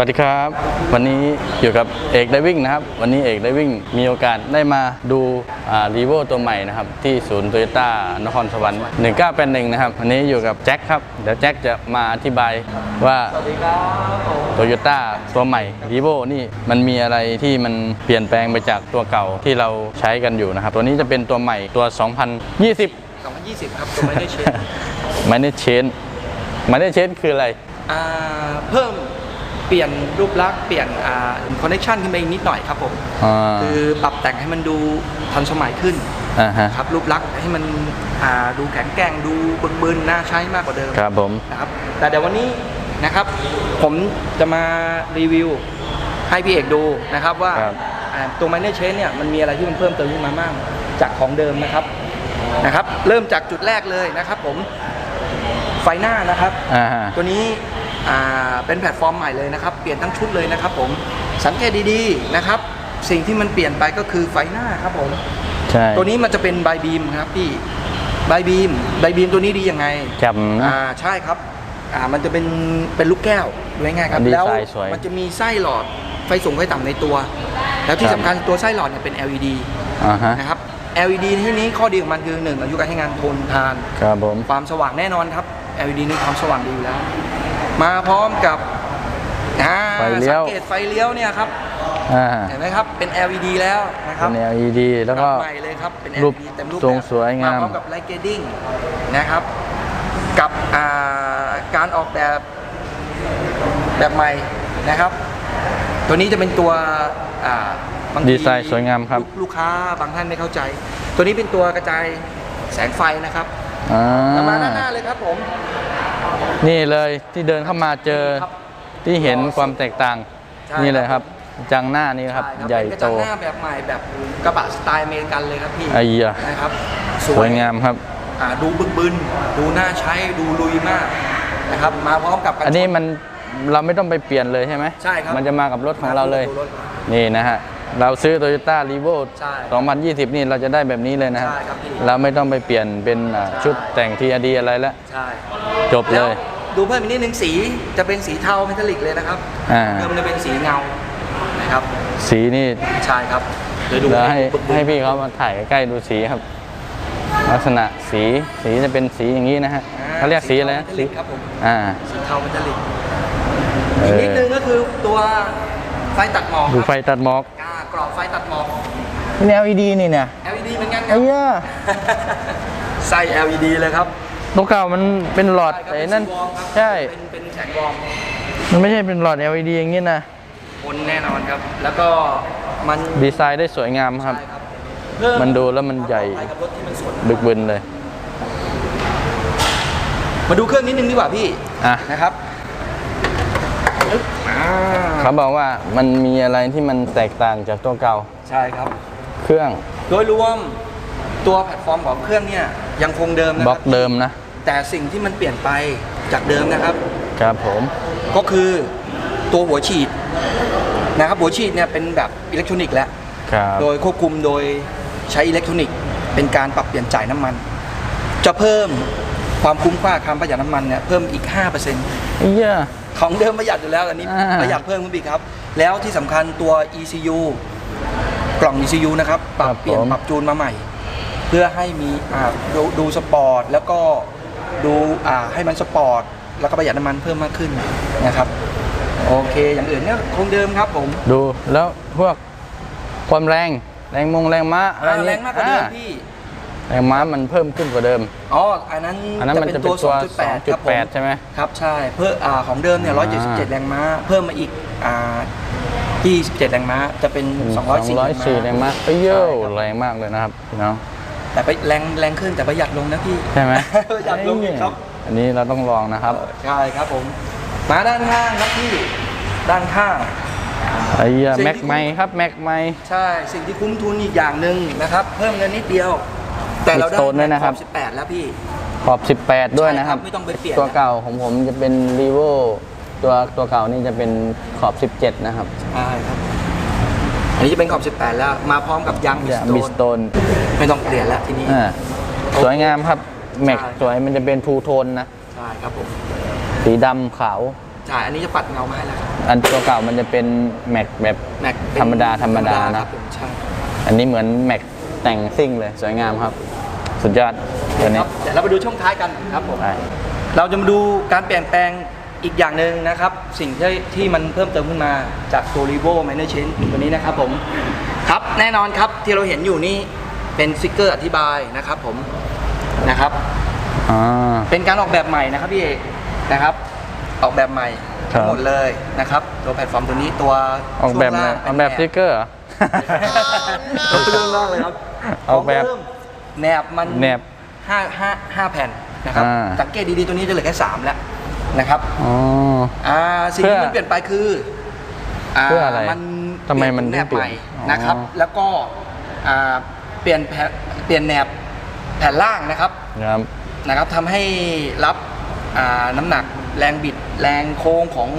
วัสดีครับ วันนี้อยู่กับเอกไดวิ่งนะครับ วันนี้เอกไดวิ่งมีโอกาสได้มาดูรีโวตัวใหม่นะครับ ที่ศูนย์โตโยต้านครสวรรค์1981นะครับวันนี้อยู่กับแจ็คครับ เดี๋ยวแจ็คจะมาอธิบายว่าโตโยต้าตัวใหม่รีโวนี่มันมีอะไรที่มันเปลี่ยนแปลงไปจากตัวเก่าที่เราใช้กันอยู่นะครับ ตัวนี้จะเป็นตัวใหม่ตัว 2020 2020 ครับตัวไม่ได้เชนไม่ได้เชนไม่ได้เชนคืออะไรอ่าเพิ่ม เปลี่ยนรูปลักษณ์เปลี่ยนอ่าคอนเนคชันขึ้นไปอีกนิดหน่อยครับผมอ่าคือปรับแต่งให้มันดูทันสมัยขึ้นอ่าฮะครับรูปลักษณ์ให้มันอ่าดูแข็งแกร่งดูบึกบึนน่าใช้มากกว่าเดิมครับผมนะครับแต่เดี๋ยววันนี้นะครับ ผมจะมารีวิวให้พี่เอกดูนะครับว่าครับอ่าตัวไมเนอร์เชนเนี่ยมันมีอะไรที่มันเพิ่มเติมขึ้นมาบ้างจากของเดิมนะครับนะครับ เริ่มจากจุดแรกเลยนะครับ ผมไฟหน้านะครับอ่าฮะตัวนี้อ่า เป็นแพลตฟอร์มใหม่เลยนะครับ เปลี่ยนทั้งชุดเลยนะครับผม สังเกตดีๆนะครับ สิ่งที่มันเปลี่ยนไปก็คือไฟหน้าครับผม ใช่ตัวนี้มันจะเป็นไบบีมครับพี่ไบบีมไบบีมตัวนี้ดียังไงจำนะอ่าใช่ครับ อ่ามันจะเป็นเป็นลูกแก้วดูง่ายๆครับดีแล้วไซน์สวยมันจะมีไส้หลอดไฟสูงไฟต่ำในตัว แล้วที่ครับสำคัญตัวไส้หลอดเนี่ยเป็น LED อ่าฮะนะครับ LED ในที่นี้ข้อดีของมันคือหนึ่งอายุการใช้งานทนทาน ครับผม ความสว่างแน่นอนครับ LED นี่ความสว่างดีอยู่แล้ว มาพร้อมกับอ่าไฟเลี้ยวสังเกตไฟเลี้ยวเนี่ยครับอ่าเห็นไหมครับเป็น LED แล้วนะครับเป็น LED แล้วก็ปรับใหม่เลยครับเป็นรูป LED เต็มรูปทรงแบบสวยงามพร้อมกับไลท์เกดดิ้งนะครับ กับอ่าการออกแบบแบบใหม่นะครับ ตัวนี้จะเป็นตัวอ่าบางทีดีไซน์สวยงามครับลูกลูกค้าบางท่านไม่เข้าใจ ตัวนี้เป็นตัวกระจายแสงไฟนะครับอ่าประมาณด้านหน้าเลยครับผม นี่เลยที่เดินเข้ามาเจอครับที่เห็นความแตกต่าง ใช่ นี่เลยครับ จังหน้านี่ครับ ช่ใหญ่เป็นกระโต จังหน้าแบบใหม่แบบกระบะสไตล์อเมริกันเลยครับพี่ไอ้เหี้ย นะครับสวยงามครับ อ่าดูบึกบึนดูน่าใช้ดูลุยมากนะครับมาพร้อมกับกระจกอันนี้มันเราไม่ต้องไปเปลี่ยนเลยใช่ไหมใช่ครับมันจะมากับรถของเราเลย มากับรถนี่นะฮะ เราซื้อ Toyota r e v o ใช่2020 นี่เราจะได้แบบนี้เลยนะฮะใช่ครับพี่เราไม่ต้องไปเปลี่ยนเป็นอ่าชุดแต่ง TRD อะไรแล้ว ใช่จบเลแล้ว ย ดูเพิ่มอีกนิดนึงสีจะเป็นสีเทาเมทัลลิกเลยนะครับอ่า เดิมจะเป็นสีเงานะครับสีนี่ใช่ครับเดี๋ยวดูเราให้บึกบึนให้พี่เขามาถ่ายใกล้ๆดูสีครับ ลักษณะสีสีจะเป็นสีอย่างนี้นะฮะอ่เขาเรียกสีอะไรนะเทาเมทัลลิกครับผมอ่า สีเทาเมทัลลิกเออีกอ นิดนึงก็คือตัวไฟตัดหมอกดูครับไฟตัดหมอกอ่ากรอบไฟตัดหมอก เป็น LED นี่เนี่ย LED เหมือนกันครัไอ้บเหี้ย ใส่ LED เลยครับ ตัวเก่ามันเป็นหลอดใช่ครับไอ้นั่นเป็นสีวอร์มครับใช่ เป็นเป็นแสงวอร์มมันไม่ใช่เป็นหลอด LED อย่างนี้นะทนแน่นอนครับ แล้วก็มันดีไซน์ได้สวยงามครับใช่ครับเพิ่มันดูแล้วมันใหญ่ความปลอดภัยกับรถที่มันสวยบึกบึนเลย มาดูเครื่องนิดนึงดีกว่าพี่อะนะครับอึ๊บอ่าเขาบอกว่ามันมีอะไรที่มันแตกต่างจากตัวเก่า ใช่ครับ เครื่อง โดยรวมตัวแพลตฟอร์มของเครื่องเนี่ยยังคงเดิมนะบคล็รัอกเดิมนะ แต่สิ่งที่มันเปลี่ยนไปจากเดิมนะครับ ครับผมก็คือตัวหัวฉีดนะครับหัวฉีดเนี่ยเป็นแบบอิเล็กทรอนิกส์แล้ว ครับ โดยควบคุมโดยใช้อิเล็กทรอนิกส์เป็นการปรับเปลี่ยนจ่ายน้ำมัน จะเพิ่มความคุ้มค่าการประหยัดน้ำมันเนี่ยเพิ่มอีก5%ไอ้เหี้ย ของเดิมประหยัดอยู่แล้วอันนี้อ่า ประหยัดเพิ่มขึ้นไปอีกครับ แล้วที่สำคัญตัว ECU กล่อง ECU นะครับปรับเปลี่ยนปรับจูนมาใหม่ เพื่อให้มีอ่าดูดูสปอร์ตแล้วก็ ดูอ่าให้มันสปอร์ต แล้วก็ประหยัดน้ำมันเพิ่มมากขึ้นนะครับ โอเค อย่างอื่นเนี่ยคงเดิมครับผม ดูแล้วพวกความแรงแรงมงแรงม้าอะไรอ่านี่แรงมากกว่าเดิมอ่พี่ แรงม้ามันเพิ่มขึ้นกว่าเดิม อ๋อ อันนั้นอันนั้นมันจะเป็นตัว2.8ครับผม2.8ใช่ไหมครับ ใช่ เพิ่มอ่าของเดิมเนี่ยอ่า177 แรงม้า เพิ่มมาอีกอ่า27 แรงม้า จะเป็น 204 204แรงม้าเอ้ยเยอะแรงมากเลยนะครับพี่น้อง แต่ไปแรงแรงขึ้นแต่ประหยัดลงนะพี่ใช่ไหม ประหยัดลงอีกครับอันนี้เราต้องลองนะครับใช่ครับผม มาด้านข้างครับพี่ด้านข้าง ไอ้เหี้ยสิ่งที่ แม็กไมครับแม็กไมใช่สิ่งที่คุ้มทุนอีกอย่างหนึ่งนะครับ เพิ่มเงินนิดเดียว แต่เราได้มีโซนด้วยนะครับ ขอบ18 แล้วพี่ ขอบ 18 ด้วยนะครับ ใช่ครับไม่ต้องไปเปลี่ยน ตัวเก่าของผมจะเป็นรีโวตัวตัวเก่านี่จะเป็นขอบ 17 นะครับ ใช่ครับ อันนี้จะเป็นขอบ 18 แล้วมาพร้อมกับยางบิจะสบิสโตโตนนไม่ต้องเปลี่ยนแล้วทีนี้ อ่าสวยงามครับ แม็กใช่ สวยมันจะเป็นทูโทนนะ ใช่ครับผมสีดำขาว ใช่อันนี้จะปัดเงามาให้แล้วครับอันตัวเก่ามันจะเป็นแม็กแบบ แม็กเป็นธรรมดาธรรมดาคนะรับผมใช่อันนี้เหมือนแม็กแต่งซิ่งเลย สวยงามครับ สุดยอดตัวนี้ครับเดี๋ยวเราไปดูช่วงท้ายกันครับผมไปเราจะมาดูการเปลี่ยนแปลง อีกอย่างหนึ่งนะครับ สิ่งที่ที่มันเพิ่มเติมขึ้นมาจากตัว r e v o m a n a g e n ตัวนี้นะครับผมครับแน่นอนครับที่เราเห็นอยู่นี่เป็นสติกเกอร์อธิบายนะครับผมนะครับอ่าเป็นการออกแบบใหม่นะครับพี่เอกนะครับ ออกแบบใหม่ครับทั้งหมดเลยนะครับ ตัวแพลตฟอร์มตัวนี้ตัวออกแบบไหนช่วงล่างออกแบบสเป็ติ๊นกเกอร์เหรอตัวช่วงล่างเลยครับออกแบบขงเดิมแหนบมันแหนบห้าห้าห้าแผ่นนะครับอ่าสังเกตดีๆตัวนี้จะเหลือแค่สามแล้ว นะครับอ๋อ อ่าสิ่งเพื่ที่อมันเปลี่ยนไปคืออ่าเพื่ออะไรมันทำไมมันเปลี่ยแหนบถึงเปลี่ใหยนม่อ๋อนะครับแล้วก็อ่าเปลี่ยนแผ่นเปลี่ยนแหนบแผ่นล่างนะครับ ครับนะครับทำให้รับอ่าน้ำหนักแรงบิดแรงโค้งของ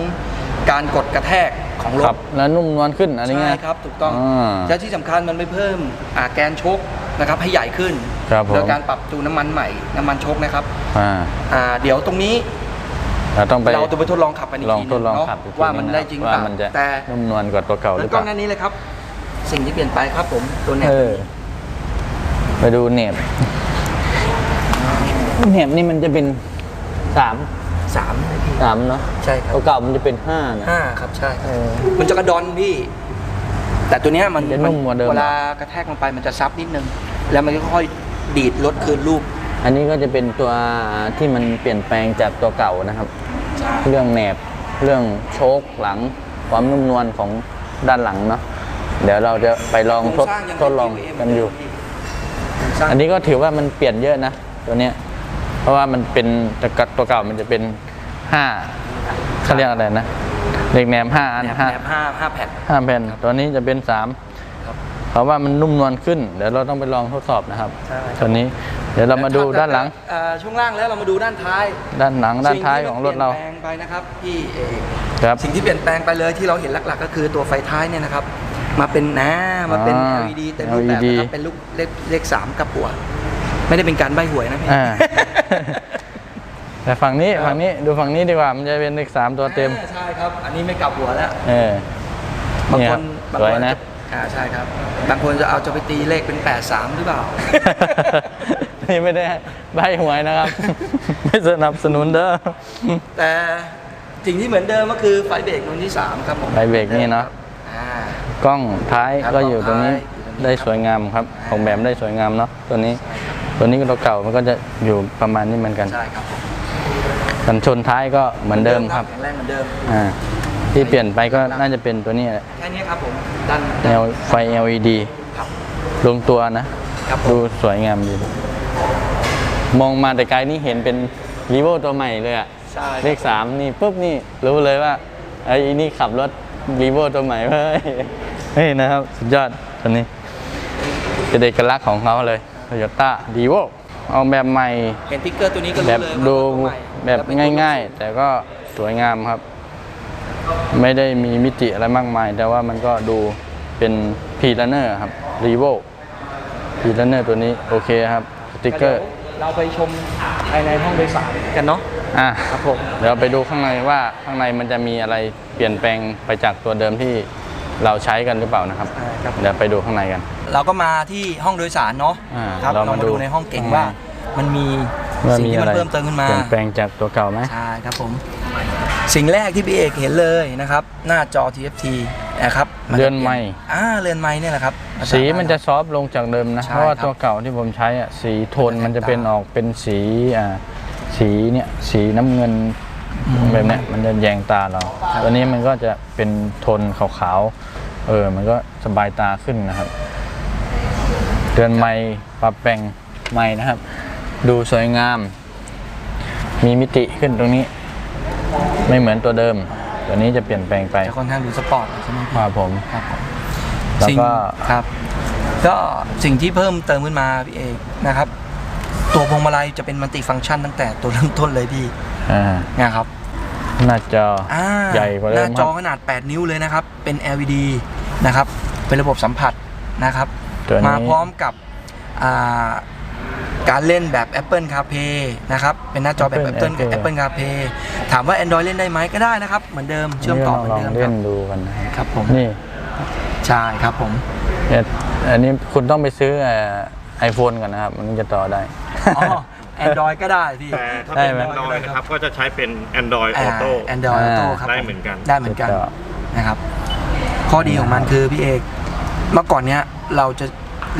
การกดกระแทกของรครัถบแล้วนุ่มนวลขึ้นอันนี้ไงใช่ครับถูกต้องาและที่สำคัญมันไปเพิ่มอ่าแกนชกนะครับให้ใหญ่ขึ้น ครับผม โดยการปรับจูนน้ำมันใหม่น้ำมันชกนะครับอ่า อ่าเดี๋ยวตรงนี้ เราต้องไปเราจะไปทดลองขับกันอีกลองทีหทนึดงลองเนาะขับอีกทีว่ามันได้จริงหรือเปว่าล่ามันจะแต่นุ่มนวลกว่าตัวเก่าหแล้รืวอกเปล้อล่างหน้านี้เลยครับ สิ่งที่เปลี่ยนไปครับผมตัวแหนบเออไปดูเน็บเน็บนี่มันจะเป็นสามสามนะพี่สามเนาะใช่ครับตัวเก่ามันจะเป็นห้านะห้าครับใช่เออ มันจะกระดอนพี่ แต่ตัวเนี้ยมันจะนุ่มกว่าเดิมเวลากระแทกลงไปมันจะซับนิดนึง แล้วมันก็ค่อยๆดีดลดคืนรูป อันนี้ก็จะเป็นตัวที่มันเปลี่ยนแปลงจากตัวเก่านะครับ เรื่องแหนบเรื่องโชคหลัง ความนุ่มนวลของด้านหลังเนาะเดี๋ยวเราจะไปลองทดโครงสร้างยังทดลองเป็น QA กันอยู่เหมืเดิมพี่โครงสร้างอันนี้ก็ถือว่ามันเปลี่ยนเยอะนะตัวเนี้ย เพราะว่ามันเป็นแต่กับตัวเก่ามันจะเป็นห้าเขาเรียกอะไรนะเหล็กแหนมห้าอันแหนบห้าแหนบห้าห้าแผ่นห้าแผ่นตัวนี้จะเป็นสามครับ เพราะว่ามันนุ่มนวลขึ้น เดี๋ยวเราต้องไปลองทดสอบนะครับใช่ครับ ตัวนี้ เดี๋ยวเรามาดูด้านหลัง เอ่อช่วงล่างแล้วเรามาดูด้านท้ายด้านหลังด้านท้ายของรถเรา สิ่งที่มันเปลี่ยนแปลงไปนะครับพี่เอก ครับ สิ่งที่เปลี่ยนแปลงไปเลยที่เราเห็นหลักๆ ก็คือตัวไฟท้ายเนี่ยนะครับ มาเป็นนะมาเป็น อ่า LED แต่รูปแบบ LED นะครับเป็นลูกเลขเลขสามกับหัว ไม่ได้เป็นการใบหวยนะพี่ อ่า แต่ฝั่งนี้ฝั่งนี้ดูฝั่งนี้ดีกว่า มันจะเป็นเลขสามตัวเต็ม อ่าใช่ครับ อันนี้ไม่กลับหัวแล้ว เออบางเนี่ยคครับนบางสวยคนนะ จะ อ่าใช่ครับ บางคนจะเอาจะไปตีเลขเป็น 8 3 หรือเปล่า นี่ไม่ได้ใบหวยนะครับ ไม่สนับสนุนเด้อ แต่สิ่งที่เหมือนเดิมก็คือไฟเบรกรุ่นที่ 3 ครับผมไฟเบรกนี่เนอะอ่า กล้องท้ายครับก็อยู่ตรงนี้กล้องท้ายอยู่ตรงนี้ได้สวยงามครับออกแบบได้สวยงามเนาะตัวนี้ ตัวนี้ก็ตัวเก่ามันก็จะอยู่ประมาณนี้เหมือนกัน ใช่ครับผมกันชนท้ายก็เหมือนเดิมครับ แข็งแรงเหมือนเดิม อ่า ที่เปลี่ยนไปก็น่าจะเป็นตัวนี้แหละแค่นี้ครับผมด้านแนวไฟ LED ครับ ลงตัวนะ ครับผดูมสวยงามดี มองมาแต่ไกลนี่เห็นเป็นรีโวตัวใหม่เลยอะใช่เลขสามนี่ปุ๊บนี่รู้เลยว่าไอ้นี่ขับรถรีโวตัวใหม่เฮ้ยเฮ้ยนะครับ สุดยอดตัวนี้ เป็นเอกลักษณ์ของเขาเลย Toyota r e v o ออกแบบใหม่ เห็นติ๊กเกอร์ตัวนี้ก็รู้แบเลยบว่าดูตัวใหม่แบบล้วเป็นตัวง่าย ๆ แต่ก็สวยงามครับ ไม่ได้มีมิติอะไรมากมาย แต่ว่ามันก็ดูเป็นพีลันเนอร์ครับรีโวพีลันเนอร์ตัวนี้โอเคครับสติกเกอร์เราไปชมภายในห้องโดยสารกันเนาะอะครับผมเดี๋ยวไปดูข้างในว่าข้างในมันจะมีอะไรเปลี่ยนแปลงไปจากตัวเดิมที่เราใช้กันหรือเปล่านะครับครับเดี๋ยวไปดูข้างในกัน เราก็มาที่ห้องโดยสารเนาะอ่าครับเราเรามามาดูดูในห้องเก่งข้างในว่า มันมีว่าสิ่งมีที่อะมันไรเพิ่มเติมขึ้นมาเปลี่ยนแปลงจากตัวเก่าไหมใช่ครับผม สิ่งแรกที่พี่เอกเห็นเลยนะครับ หน้าจอ TFT นะครับจะเรือนไม้อ่าเรือนไม้เนี่ยแหละครับ สีมันจะซอฟต์ลงจากเดิมนะใช่เพราะว่าครับตัวเก่าที่ผมใช้อะสีโทนมันจะแตกมันจะเป็นต่างออกเป็นสีอ่าสีเนี่ยสีน้ำเงินอืมแบบเนี้ยมันจะแยงตาเราตัวนี้มันก็จะเป็นโทนขาวๆเออมันก็สบายตาขึ้นนะครับเดือนไม้ปรับแต่งใหม่นะครับ ดูสวยงาม มีมิติขึ้นตรงนี้ ไม่เหมือนตัวเดิม ตัวนี้จะเปลี่ยนแปลงไปจะค่อนข้างดูสปอร์ตใช่ไหมครับผมครับผมแล้วสิ่งก็ครับ ก็สิ่งที่เพิ่มเติมขึ้นมาพี่เอกนะครับ ตัวพวงมาลัยจะเป็นมัลติฟังก์ชันตั้งแต่ตัวเริ่มต้นเลยพี่อ่านะครับหน้าจออ่าใหญ่กว่าเดิมหน้าจอครับขนาด 8 นิ้วเลยนะครับ เป็น LED นะครับ เป็นระบบสัมผัสนะครับตัวนี้มาพร้อมกับอ่า การเล่นแบบ Apple CarPlay นะครับ เป็นหน้าจอแบบ Apple Apple AirPlay Apple CarPlay ถามว่า Android เล่นได้ไหมก็ได้นะครับ เหมือนเดิมเชื่อมต่อเหมือนลองเดิมคเล่รับนดูกันนะครับครับผมนี่ใช่ครับผม เนี่ยอันนี้คุณต้องไปซื้อไอโฟนก่อนนะครับ มันถึงจะต่อได้ อ๋อ Android ก็ได้พี่ แต่ถ้าได้เป็นไหม Android นะครับ ก็จะใช้เป็น Android อ่า Auto Android Auto อ่าครับได้เหมือนกัน ได้เหมือนกันสุดยอดนะครับ ข้อดีของมันคือพี่เอก เมื่อก่อนเนี้ยเราจะ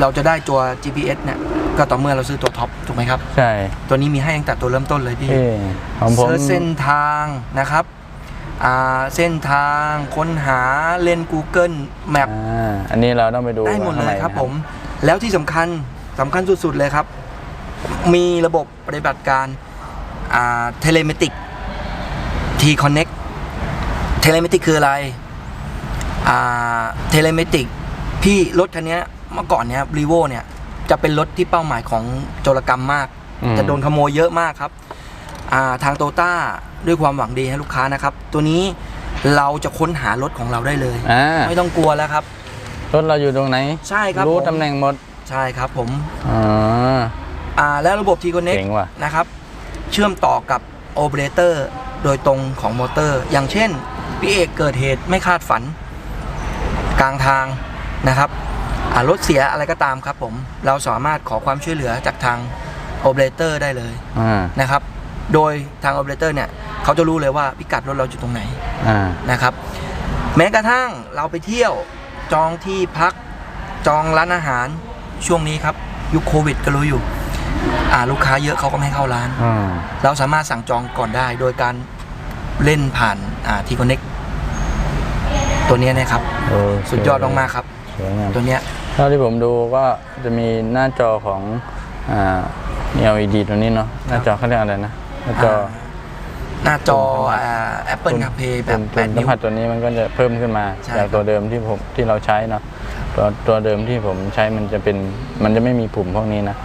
เราจะได้ตัว GPS เนี่ยก็ต่อเมื่อเราซื้อตัวท็อปถูกไหมครับ ใช่ตัวนี้มีให้ตั้งแต่ตัวเริ่มต้นเลยพี่ที่ของผมเซิร์ชเส้นทางนะครับอ่าเส้นทางค้นหาเล่น Google Map อ่าอันนี้เราต้องไปดูได้หมดเลข้างในยครับนะผม แล้วที่สำคัญสำคัญสุดๆเลยครับ มีระบบปฏิบัติการอ่าเทเลเมติก T Connect เทเลเมติกคืออะไรอ่าเทเลเมติกพี่รถคันเนี้ย เมื่อก่อนเนี้ยรีโวเนี่ยจะเป็นรถที่เป้าหมายของโจรกรรมมาก อืม จะโดนขโมยเยอะมากครับอ่าทางโตต้าด้วยความหวังดีให้ลูกค้านะครับ ตัวนี้เราจะค้นหารถของเราได้เลย อ่าไม่ต้องกลัวแล้วครับ รถเราอยู่ตรงไหน ใช่ครับรู้ผมตำแหน่งหมดใช่ครับผมอ๋ออ่าแล้วระบบ T Connect เจ๋งว่ะ นะครับ เชื่อมต่อกับโอเปอเรเตอร์โดยตรงของมอเตอร์ อย่างเช่น พี่เอกเกิดเหตุไม่คาดฝัน กลางทางนะครับอ่า รถเสียอะไรก็ตามครับผม เราสามารถขอความช่วยเหลือจากทางโอเปอเรเตอร์ได้เลยอ่านะครับ โดยทางโอเปอเรเตอร์เนี่ยเขาจะรู้เลยว่าพิกัดรถเราอยู่ตรงไหนอ่านะครับ แม้กระทั่งเราไปเที่ยวจองที่พักจองร้านอาหารช่วงนี้ครับยุคโควิดก็รู้อยู่อ่าลูกค้าเยอะเขาก็ไม่ให้เข้าร้าน อ่าเราสามารถสั่งจองก่อนได้ โดยการเล่นผ่านอ่าทีคอนเน็กตัวเนี้ยนะครับโอเคสุดยอดมากๆครับ สวยงามตัวเนี้ย เท่าที่ผมดูก็จะมีหน้าจอของอ่า LED ตัวนี้เนาะหน้าจอเขาเรียกอะไรนะหน้าจอหน้าจออ่า Apple CarPlay แบบปุ่ม8สัมนิ้วผัสตัวนี้มันก็จะเพิ่มขึ้นมาใช่จากครับตัวเดิมที่ผมที่เราใช้เนาะตัวตัวเดิมที่ผมใช้มันจะเป็นมันจะไม่มีปุ่มพวกนี้นะ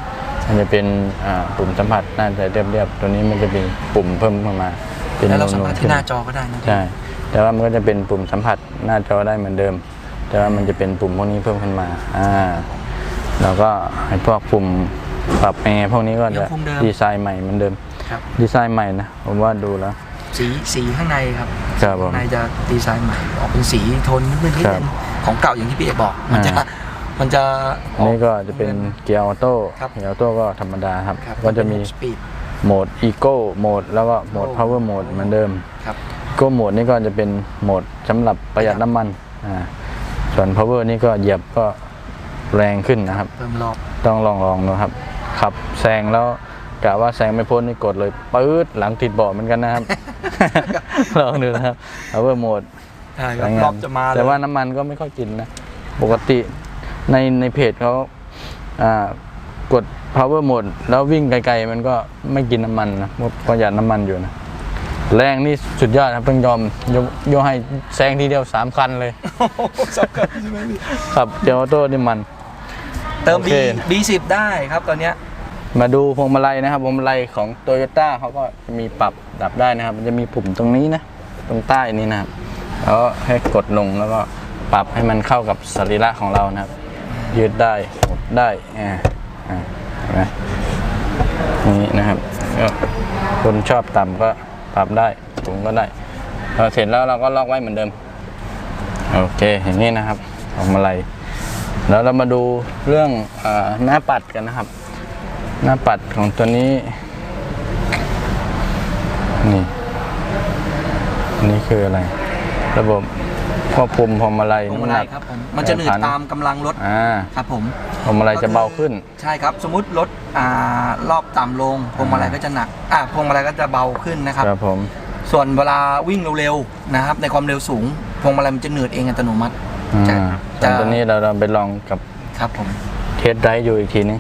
มันจะเป็นอ่าปุ่มสัมผัสน่าจะเรียบๆตัวนี้มันจะมีปุ่มเพิ่มขึ้นมา เป็นแล้วเราสามารถนูนๆที่หน้าจอก็ได้นะใช่แต่ว่ามันก็จะเป็นปุ่มสัมผัสหน้าจอได้เหมือนเดิม แต่ว่ามันจะเป็นปุ่มพวกนี้เพิ่มขึ้นมาอ่าแล้วก็ไอ้พวกปุ่มปรับแอร์พวกนี้ก็จะยังคงเดิม ดีไซน์ใหม่เหมือนเดิม ครับ ดีไซน์ใหม่นะผมว่าดูแล้ว สีสีข้างในครับครับผมข้างในจะดีไซน์ใหม่ออกเป็นสีโทนมืดๆนิดครันึบงของเก่าอย่างที่พี่เอกบอก มันจะอ่า มันจะอันนี้ก็จะเป็นเกียร์ออโต้ครับ เกียร์ออโต้ก็ธรรมดาครับครับก็จะมีสปีด โหมดอีโก้โหมดแล้วก็โหมด Eco power mode เหมือนเดิม ครับ ก็โหมดนี้ก็จะเป็นโหมดสำหรับประหยัดน้ำมันอ่า ส่วน power นี่ก็เหยียบก็แรงขึ้นนะครับ เพิ่มรอบต้องลองลองดูครับ ขับแซงแล้วกะว่าแซงไม่พ้นนี่กดเลยปื๊ดหลังติดเบาะเหมือนกันนะครับ ลองดูนะครับ power mode ใช่คสรับวยงรอบจะมาเลยแต่ว่าน้ำมันก็ไม่ค่อยกินนะ ปกติในในเพจเขาอ่ากด power mode แล้ววิ่งไกลๆมันก็ไม่กินน้ำมันนะประหยัดน้ำมันอยู่นะ แรงนี่สุดยอดครับต้องยอมยกยกให้แซงทีเดียวสามคันเลยสับกันใช่ไหมพี่ครับเดียวออโต้นี่มัน เติมโอ B เค B10 ได้ครับตอนเนี้ยมาดูพวงมาลัยนะครับพวงมาลัยของโตโยต้าเขาก็มีปรับดับได้นะครับ มันจะมีปุ่มตรงนี้นะ ตรงใต้นี้นะครับแล้วให้กดลงแล้วก็ปรับให้มันเข้ากับสรีระของเรานะครับ ยืดได้หดได้อ่าอ่าเห็นไหมนี่นะครับก็คนชอบต่ำก็ ปรับได้สูงก็ได้พอเสร็จแล้วเราก็ล็อกไว้เหมือนเดิม โอเคอย่างนี้นะครับพวงมาลัยแล้วเรามาดูเรื่องอาหน้าปัดกันนะครับ หน้าปัดของตัวนี้ นี่นี่คืออะไร ระบบควบคุมพวงมาลัยพวงมาน้ำหลันัยกครับผมมันจะหนืดตามกำลังรถอ่าครับผมพวงมาลัยจะเบาขึ้น ใช่ครับ สมมุติรถอ่า รอบต่ำลงพวงมาลัยก็จะหนักอ่าพวงมาลัยก็จะเบาขึ้นนะครับครับผมส่วนเวลาวิ่งเร็วๆนะครับ ในความเร็วสูงพวงมาลัยมันจะหนืดเองอัตโนมัติอ่าจะตอนตัวนี้เราเราไปลองกับครับผมเทสไดรฟ์อยู่อีกทีนึง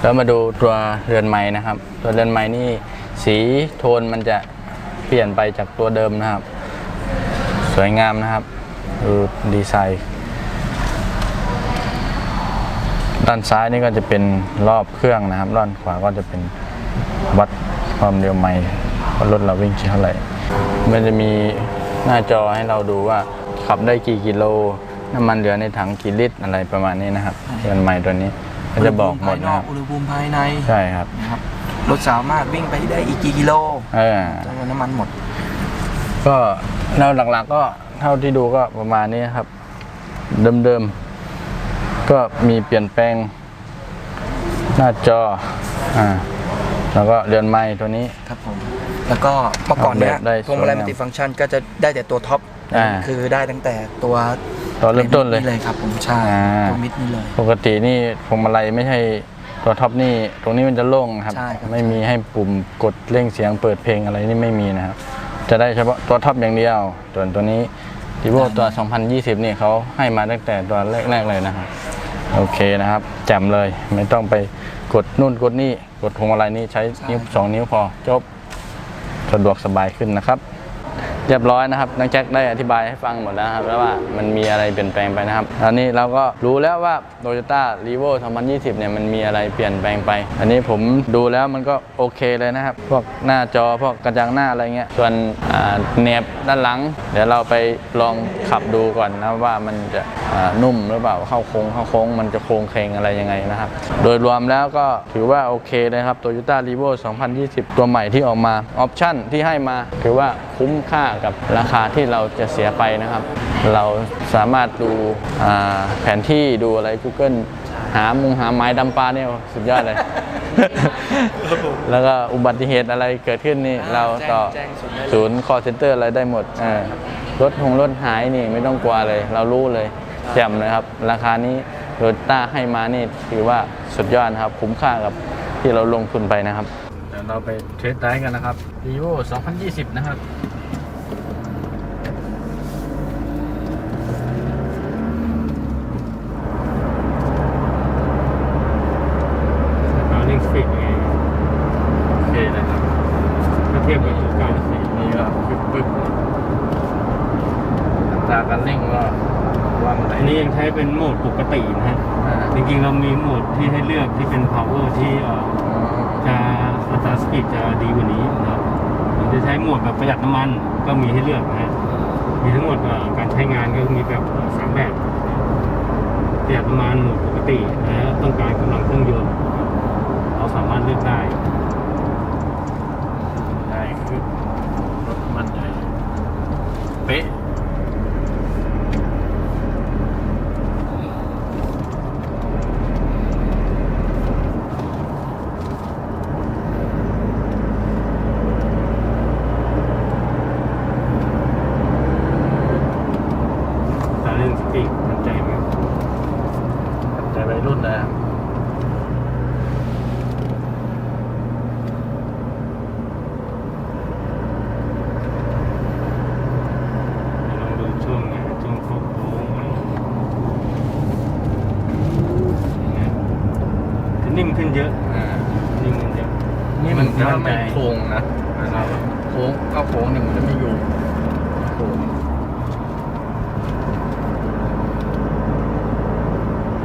แล้วมาดูตัวเรือนไม้นะครับ ตัวเรือนไม้นี่สีโทนมันจะเปลี่ยนไปจากตัวเดิมนะครับ สวยงามนะครับดูดีไซน์ ด้านซ้ายนี่ก็จะเป็นรอบเครื่องนะครับ ด้านขวาก็จะเป็นวัดความเร็วไมล์ว่ารถเราวิ่งกี่เท่าไหร่ มันจะมีหน้าจอให้เราดูว่าขับได้กี่กิโล น้ำมันเหลือในถังกี่ลิตรอะไรประมาณนี้นะครับเรือนไมล์ตัวนี้ก็จะบอกหมดภายนนะอคกรับอุณหภูมิภายในใช่ครับนะครับรถสามารถวิ่งไปได้อีกกี่กิโลเออจำนวนน้ำมันหมด ก็เราหลักๆก็เท่าที่ดูก็ประมาณนี้ครับ เดิมๆ ก็มีเปลี่ยนแปลงหน้าจออ่าแล้วก็เรือนไม้ตัวนี้ ครับผม แล้วก็เมื่อก่อนเนี้ยออกแบบได้พวงมาลัยสวยงามมัลติฟังก์ชันก็จะได้แต่ตัวท็อปอ่าคือได้ตั้งแต่ตัวตอนเริ่มต้นเลยเลยครับผมใช่อ่า ตัวมิดนี่เลย ปกตินี่พวงมาลัยไม่ใช่ตัวท็อปนี่ ตรงนี้มันจะโล่งครับ ใช่ครับ ไม่มีให้ปุ่มกดเร่งเสียงเปิดเพลงอะไรนี่ไม่มีนะครับ จะได้เฉพาะตัวท็อปอย่างเดียวส่วนตัวนี้ vivo ตัว 2020 นี่เขาให้มาตั้งแต่ตัวแรก ๆ เลยนะครับ โอเคนะครับ แจ่มเลยไม่ต้องไปกดนู่นกดนี่ กดพวงมาลัยนี่ใช้นิ้วสองนิ้วพอจบ สะดวกสบายขึ้นนะครับ เรียบร้อยนะครับน้องแจ็คได้อธิบายให้ฟังหมดแล้วครับแล้วว่ามันมีอะไรเปลี่ยนแปลงไปนะครับตอนนี้เราก็รู้แล้วว่า Toyota r e v o 2020 เนี่ยมันมีอะไรเปลี่ยนแปลงไป อันนี้ผมดูแล้วมันก็โอเคเลยนะครับ พวกหน้าจอพวกกระจังหน้าอะไรเงี้ยส่วนเนบด้านหลัง เดี๋ยวเราไปลองขับดูก่อนนะว่ามันจะนุ่มหรือเปล่าเข้าโค้งเข้าโค้งมันจะโค้งเคงอะไรยังไงนะครับ โดยรวมแล้วก็ถือว่าโอเคเลยครับ Toyota r e v o 2020 ตัวใหม่ที่ออกมาออปชั่นที่ให้มาถือว่าคุ้มค่ากับราคาที่เราจะเสียไปนะครับ เราสามารถดูอ่าแผนที่ดูอะไร Google หามุงหาไม้ดำปลาเนี่ยสุดยอดเลย แล้วก็อุบัติเหตุอะไรเกิดขึ้นนี่อ่าเราต่อแจ้งแจ้งศูนย์ได้เลยศูนย์ call center อะไรได้หมดเออรถหงรถหายนี่ไม่ต้องกลัวเลย เรารู้เลยแจ่มเลยครับ ราคานี้โตโยต้าให้มานี่ถือว่าสุดยอดนะครับ คุ้มค่ากับที่เราลงทุนไปนะครับ เดี๋ยวเราไปเทสได้กันนะครับ vivo 2020 นะครับ ตอนนิ่งสปีดยังไง โอเคเลยครับ ถ้าเทียบกับตัวเก่าสิ นี่ก็ปึ๊บปึ๊บ อัตราการเร่งก็ว่ามันไหนอันนี้ยังใช้เป็นโหมดปกตินะฮะ อ่าจริงๆเรามีโหมดที่ให้เลือกที่เป็น power ที่เอ่อจะอัตราสปีดจะดีกว่านี้นะครับหรือจะใช้โหมดแบบประหยัดน้ำมันก็มีให้เลือกนะฮะ มีทั้งหมดเอ่อการใช้งานก็มีแบบเอ่อสามแบบประหยัดน้ำมันโหมดปกติและต้องการกำลังเครื่องยนต์นะครับเราสามารถเลือกได้ ใช่คือรถมันใหญ่เป๊ะ ตาเล่นสปีดมั่นใจไหม ใจวัยรุ่นเลยครับ ลองดูช่วงไงช่วงโค้งโค้งไหมเนี่ยจะนิ่มขึ้นเยอะ อ่า นิ่มขึ้นเยอะ นี่มัน มัน ถ้าไม่ มั่นใจ โค้ง นะเวลาแบโค้งเข้าโค้งเนี่ยมันจะไม่อยู่โค้ง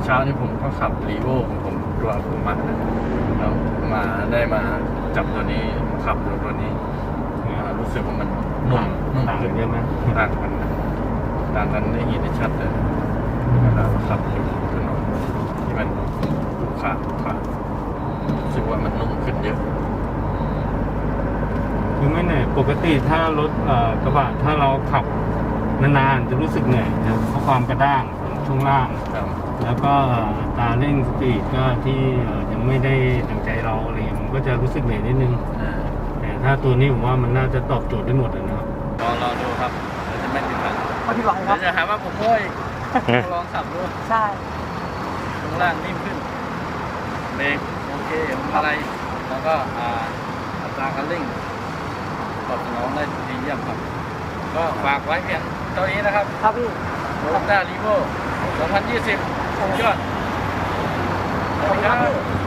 เช้านี้ผมก็ขับรีโวของผมตัวผมมาแล้วมาได้มาจับตัวนี้ขับดูตัวนี้รู้สึกว่ามันนุ่มนุ่มต่างขึ้กันเยอะไหมต่างกันนะต่างกันได้เห็นได้ชัดเลยเวลาเราขับอยู่ถนนที่มันขรุขระขรุขระรู้สึกว่ามันนุ่มขึ้นเยอะ คือไม่เหนื่อยปกติถ้ารถเอ่อกระบะถ้าเราขับนานๆจะรู้สึกเหนื่อยนะเพราะความกระด้างของช่วงล่างครับแล้วก็อัตราเร่งสปีดก็ที่เอ่อยังไม่ได้ดังใจเราอะไรเงี้ยมันก็จะรู้สึกเหนื่อยนิดนึงอ่าแต่ถ้าตัวนี้ผมว่ามันน่าจะตอบโจทย์ได้หมดอะนะครับลองลองดูครับเดี๋ยวจะไม่ผิดหวังไม่ผิดหวังคเดี๋รัยบวจะหาว่าผมโม้ยลองขับดูใช่ข้างล่างนิ่มขึ้นเบรกโอเคอะไรแล้วก็อ่าอัตราการเร่งต อบสนองได้ดีเยี่ยมครับ ก็ฝากไว้เพียงเท่านี้นะครับครับพี่โรต้ารีโว2020สุดยอดสวัสดีครับ